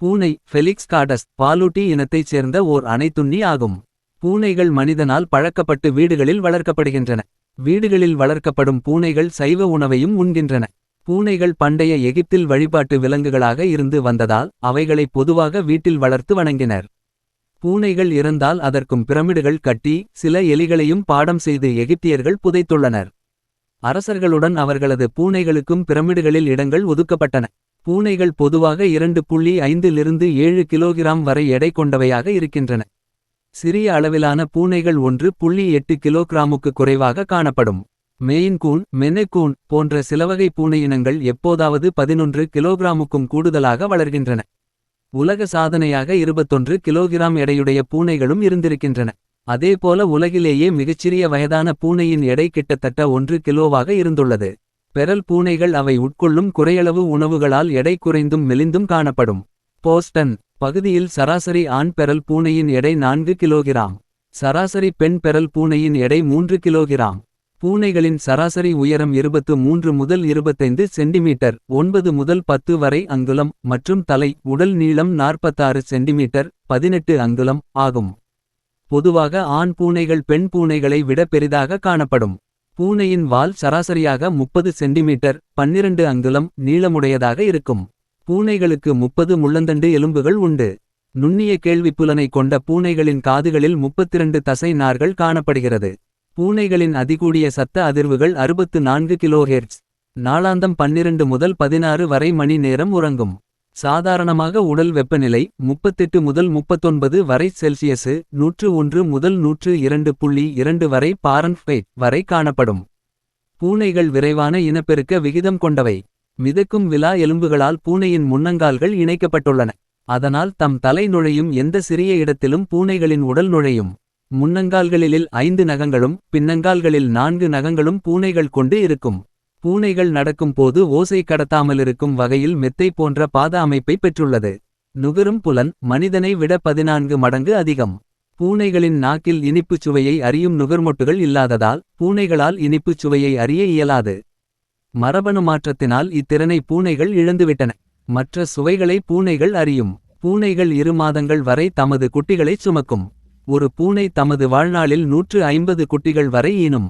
பூனை Felix goddess பாலூட்டி இனத்தைச் சேர்ந்த ஓர் அனைத்துண்ணி ஆகும். பூனைகள் மனிதனால் பழக்கப்பட்டு வீடுகளில் வளர்க்கப்படுகின்றன. வீடுகளில் வளர்க்கப்படும் பூனைகள் சைவ உணவையும் உண்கின்றன. பூனைகள் பண்டைய எகிப்தில் வழிபாட்டு விலங்குகளாக இருந்து வந்ததால் அவைகளை பொதுவாக வீட்டில் வளர்த்து வணங்கினர். பூனைகள் இறந்தால் அதற்கும் பிரமிடுகள் கட்டி சில எலிகளையும் பாடம் செய்து எகிப்தியர்கள் புதைத்துள்ளனர். அரசர்களுடன் அவர்களது பூனைகளுக்கும் பிரமிடுகளில் இடங்கள் ஒதுக்கப்பட்டன. பூனைகள் பொதுவாக இரண்டு புள்ளி ஐந்திலிருந்து ஏழு கிலோகிராம் வரை எடை கொண்டவையாக இருக்கின்றன. சிறிய அளவிலான பூனைகள் ஒன்று புள்ளி எட்டு கிலோகிராமுக்கு குறைவாக காணப்படும். மெயின்கூன் கூன் போன்ற சிலவகை பூனை இனங்கள் எப்போதாவது பதினொன்று கிலோகிராமுக்கும் கூடுதலாக வளர்கின்றன. உலக சாதனையாக இருபத்தொன்று கிலோகிராம் எடையுடைய பூனைகளும் இருந்திருக்கின்றன. அதேபோல உலகிலேயே மிகச்சிறிய வயதான பூனையின் எடை கிட்டத்தட்ட ஒன்று கிலோவாக இருந்துள்ளது. பெரல் பூனைகள் அவை உட்கொள்ளும் குறையளவு உணவுகளால் எடை குறைந்தும் மெலிந்தும் காணப்படும். போஸ்டன் பகுதியில் சராசரி ஆண் பெறல் பூனையின் எடை நான்கு கிலோகிராம். சராசரி பெண் பெறல் பூனையின் எடை மூன்று கிலோகிராம். பூனைகளின் சராசரி உயரம் இருபத்து மூன்று முதல் இருபத்தைந்து சென்டிமீட்டர் ஒன்பது முதல் பத்து வரை அங்குலம் மற்றும் தலை உடல் நீளம் நாற்பத்தாறு சென்டிமீட்டர் பதினெட்டு அங்குலம் ஆகும். பொதுவாக ஆண் பூனைகள் பெண் பூனைகளை விட பெரிதாக காணப்படும். பூனையின் வால் சராசரியாக முப்பது சென்டிமீட்டர் பன்னிரண்டு அங்குலம் நீளமுடையதாக இருக்கும். பூனைகளுக்கு முப்பது முள்ளந்தண்டு எலும்புகள் உண்டு. நுண்ணிய கேள்விப்புலனை கொண்ட பூனைகளின் காதுகளில் முப்பத்திரண்டு தசை நார்கள் காணப்படுகிறது. பூனைகளின் அதிகூடிய சத்த அதிர்வுகள் அறுபத்து நான்கு கிலோஹெர்ட்ஸ். நாளாந்தம் பன்னிரண்டு முதல் பதினாறு வரை மணி நேரம் உறங்கும். சாதாரணமாக உடல் வெப்பநிலை முப்பத்தெட்டு முதல் முப்பத்தொன்பது வரை செல்சியசு நூற்று ஒன்று முதல் நூற்று இரண்டு புள்ளி இரண்டு வரை பாரன்ஃபைட் வரை காணப்படும். பூனைகள் விரைவான இனப்பெருக்க விகிதம் கொண்டவை. மிதக்கும் விலா எலும்புகளால் பூனையின் முன்னங்கால்கள் இணைக்கப்பட்டுள்ளன. அதனால் தம் தலை நுழையும் எந்த சிறிய இடத்திலும் பூனைகளின் உடல் நுழையும். முன்னங்கால்களில் ஐந்து நகங்களும் பின்னங்கால்களில் நான்கு நகங்களும் பூனைகள் கொண்டு இருக்கும். பூனைகள் நடக்கும் போது ஓசை கடத்தாமலிருக்கும் வகையில் மெத்தை போன்ற பாத அமைப்பை பெற்றுள்ளது. நுகரும் புலன் மனிதனை விட பதினான்கு மடங்கு அதிகம். பூனைகளின் நாக்கில் இனிப்புச் சுவையை அறியும் நுகர்மொட்டுகள் இல்லாததால் பூனைகளால் இனிப்புச் சுவையை அறிய இயலாது. மரபணு மாற்றத்தினால் இத்திறனை பூனைகள் இழந்துவிட்டன. மற்ற சுவைகளை பூனைகள் அறியும். பூனைகள் இரு மாதங்கள் வரை தமது குட்டிகளைச் சுமக்கும். ஒரு பூனை தமது வாழ்நாளில் நூற்று ஐம்பது குட்டிகள் வரை ஈனும்.